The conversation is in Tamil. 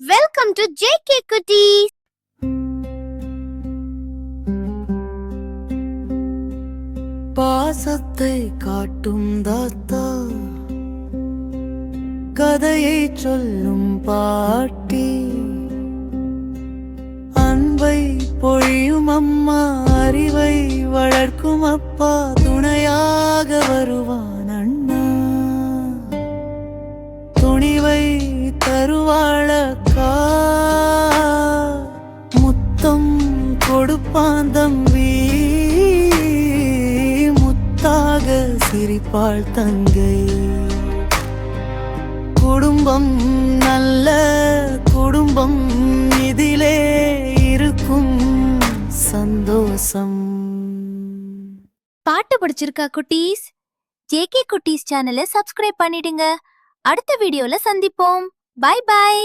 வெல்கம் டு ஜே கே குட்டி பாசத்தை காட்டும் தாத்தா கதையை சொல்லும் பாட்டி அன்பை பொழியும் அம்மா அறிவை வளர்க்கும் அப்பா துணையாக வருவான் அண்ணா. துணிவை கொடுப்பான் தம்பி முத்தாக சிரிப்பாள் தங்கை. குடும்பம் நல்ல குடும்பம் இதிலே இருக்கும் சந்தோஷம். பாட்டு பிடிச்சிருக்கா குட்டீஸ்? ஜேகே குட்டீஸ் சேனலை சப்ஸ்கிரைப் பண்ணிடுங்க. அடுத்த வீடியோல சந்திப்போம். பாய் பாய்